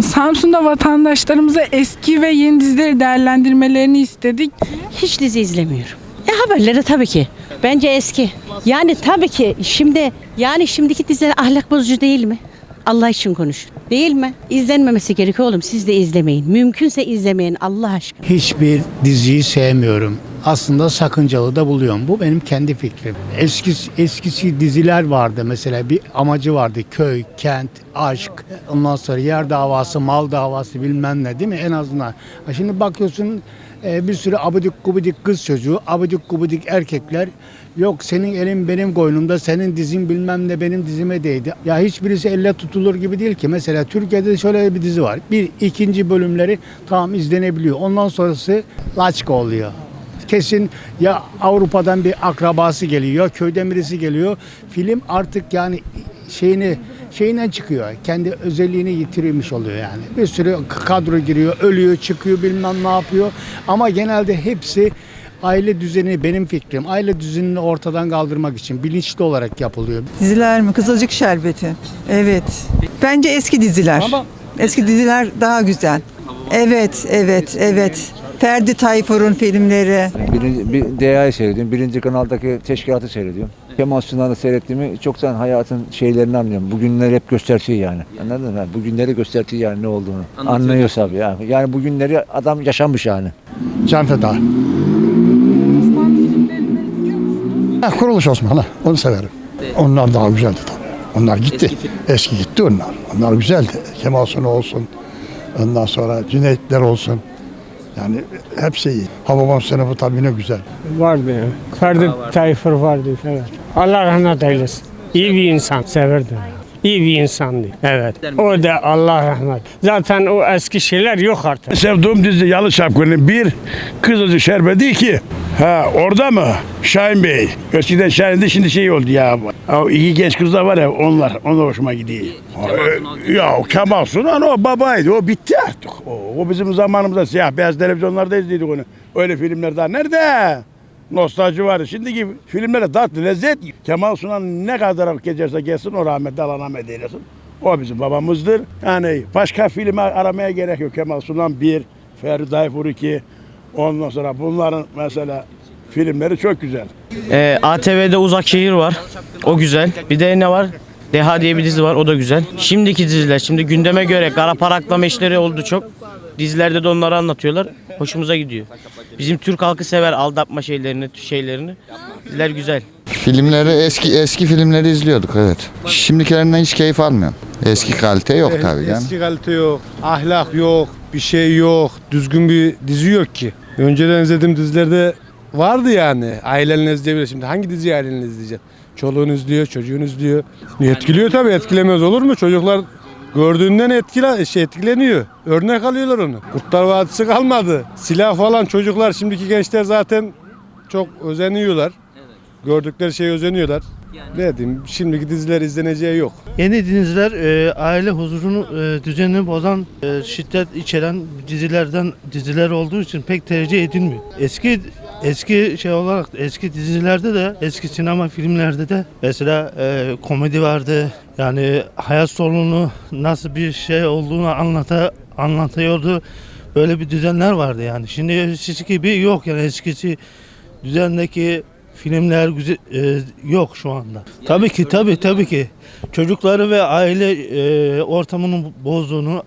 Samsun'da vatandaşlarımıza eski ve yeni dizileri değerlendirmelerini istedik. Hiç dizi izlemiyorum. E haberleri tabii ki. Bence eski. Yani tabii ki şimdi yani şimdiki diziler ahlak bozucu değil mi? Allah için konuş. Değil mi? İzlenmemesi gerekiyor oğlum. Siz de izlemeyin. Mümkünse izlemeyin Allah aşkına. Hiçbir diziyi sevmiyorum. Aslında sakıncalı da buluyorum. Bu benim kendi fikrim. Eski eskisi diziler vardı mesela bir amacı vardı. Köy, kent, aşk, ondan sonra yer davası, mal davası bilmem ne değil mi en azından. Şimdi bakıyorsun e, bir sürü abidik gubidik kız çocuğu, abidik gubidik erkekler yok senin elin benim koynumda, senin dizin bilmem ne benim dizime değdi. Ya hiçbirisi elle tutulur gibi değil ki. Mesela Türkiye'de şöyle bir dizi var. Bir ikinci bölümleri tamam izlenebiliyor. Ondan sonrası laçka oluyor. Kesin ya Avrupa'dan bir akrabası geliyor, köyden birisi geliyor. Film artık yani şeyini şeyinden çıkıyor. Kendi özelliğini yitirmiş oluyor yani. Bir sürü kadro giriyor, ölüyor, çıkıyor bilmem ne yapıyor. Ama genelde hepsi aile düzeni benim fikrim. Aile düzenini ortadan kaldırmak için bilinçli olarak yapılıyor. Diziler mi? Kızılcık Şerbeti. Evet. Bence eski diziler. Eski diziler daha güzel. Evet, evet, evet. Ferdi Tayfur'un filmleri. Birinci, bir DA'yı seyrediyorum. Birinci kanaldaki teşkilatı seyrediyorum. Kemal Sunal'ı seyrettiğimi çoktan hayatın şeylerini anlıyorum. Bugünleri hep göstertiyor yani. Anladın mı? Bugünleri göstertiyor yani ne olduğunu. Anlıyor tabii yani. Yani bugünleri adam yaşamış yani. Can Feda. Ha, Kuruluş Osman ha, onu severim. Onlar daha güzeldi tabii. Onlar gitti. Eski, gitti onlar. Onlar güzeldi. Kemal Sunal olsun. Ondan sonra Cüneytler olsun. Yani hepsi iyi. Hababam sınıfı tabii ne güzel. Vardı. Ferdi Tayfur vardı. Evet. Allah rahmet eylesin. İyi bir insan. Severdim. İyi bir insandı. Evet. O da Allah rahmet. Zaten o eski şeyler yok artık. Sevdiğim dizi Yalı Çapkını bir, Kızılcık Şerbeti iki. Ha orada mı? Şahin Bey. Eskiden Şahin'de şimdi şey oldu ya. O iki genç kızlar var ya onlar. Onlar hoşuma gidiyor. Ee, Ya o Kemal Sunal o babaydı. O bitti artık. O, o bizim zamanımızda siyah beyaz televizyonlarda izliyorduk onu. Öyle filmler daha nerede? Nostalji vardı. Şimdiki filmlere tatlı lezzet. Kemal Sunal ne kadar geçerse gelsin o rahmetli Allah rahmet. O bizim babamızdır. Yani başka film aramaya gerek yok. Kemal Sunal bir, Ferdi Tayfur iki. Ondan sonra bunların mesela filmleri çok güzel. Ee, ATV'de Uzak Şehir var. O güzel. Bir de ne var? Deha diye bir dizi var. O da güzel. Şimdiki diziler. Şimdi gündeme göre kara para aklama işleri oldu çok. Dizilerde de onları anlatıyorlar. Hoşumuza gidiyor. Bizim Türk halkı sever aldatma şeylerini, şeylerini. Diziler güzel. Filmleri eski eski filmleri izliyorduk evet. Şimdikilerinden hiç keyif almıyorum. Eski kalite yok tabii canım. Eski kalite yok, ahlak yok, bir şey yok, düzgün bir dizi yok ki. Önceden izlediğim dizilerde vardı yani. Ailenle izleyebilir. Şimdi hangi diziyi ailenle izleyeceksin? Çoluğun izliyor, çocuğun izliyor. Etkiliyor tabii, etkilemez olur mu? Çocuklar gördüğünden etkile, şey etkileniyor. Örnek alıyorlar onu. Kurtlar Vadisi kalmadı. Silah falan çocuklar, şimdiki gençler zaten çok özeniyorlar. Gördükleri şeye özeniyorlar. Ne diyeyim, şimdiki diziler izleneceği yok. Yeni diziler e, aile huzurunu e, düzenini bozan, e, şiddet içeren dizilerden diziler olduğu için pek tercih edilmiyor. Eski eski şey olarak eski dizilerde de eski sinema filmlerde de mesela e, komedi vardı. Yani hayat sorununu nasıl bir şey olduğunu anlata anlatıyordu. Böyle bir düzenler vardı yani. Şimdi eskisi gibi yok yani eskisi düzendeki filmler güzel, e, yok şu anda. Tabii ki tabii tabii ki çocukları ve aile e, ortamının bozduğunu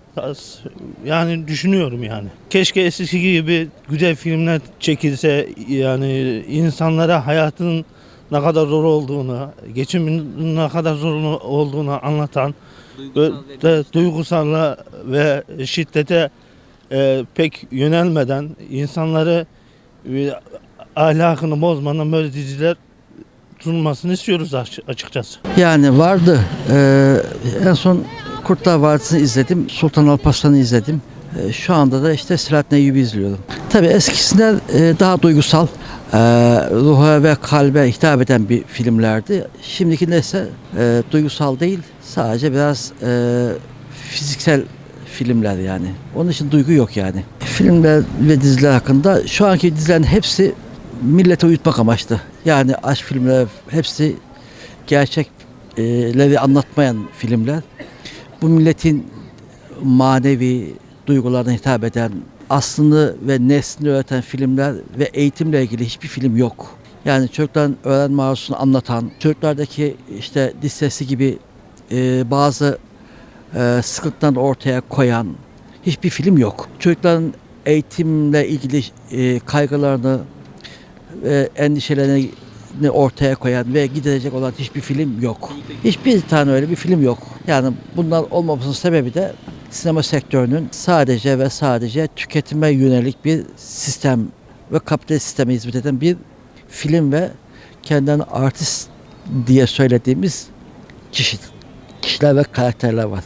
yani düşünüyorum yani. Keşke eskisi gibi güzel filmler çekilse yani insanlara hayatın ne kadar zor olduğunu, geçimin ne kadar zor olduğunu anlatan duygusalla ve şiddete e, pek yönelmeden insanları e, ahlakını bozmadan böyle diziler sunulmasını istiyoruz aç- açıkçası. Yani vardı. Ee, en son Kurtlar Vadisi'ni izledim. Sultan Alparslan'ı izledim. Ee, şu anda da işte Selahattin Eyyubi izliyorum. Tabii eskisinden e, daha duygusal, e, ruha ve kalbe hitap eden bir filmlerdi. Şimdikinde ise e, duygusal değil, sadece biraz e, fiziksel filmler yani. Onun için duygu yok yani. Filmler ve diziler hakkında şu anki dizilerin hepsi millete uyutmak amaçlı. Yani aşk filmleri hepsi gerçekleri anlatmayan filmler. Bu milletin manevi duygularına hitap eden, aslını ve neslini öğreten filmler ve eğitimle ilgili hiçbir film yok. Yani çocukların öğrenme arzusunu anlatan, çocuklardaki işte dissesi gibi e, bazı e, sıkıntılarını ortaya koyan hiçbir film yok. Çocukların eğitimle ilgili e, kaygılarını ve endişelerini ortaya koyan ve giderecek olan hiçbir film yok. Hiçbir tane öyle bir film yok. Yani bunlar olmamasının sebebi de sinema sektörünün sadece ve sadece tüketime yönelik bir sistem ve kapitalist sisteme hizmet eden bir film ve kendilerini artist diye söylediğimiz kişi, kişiler ve karakterler var.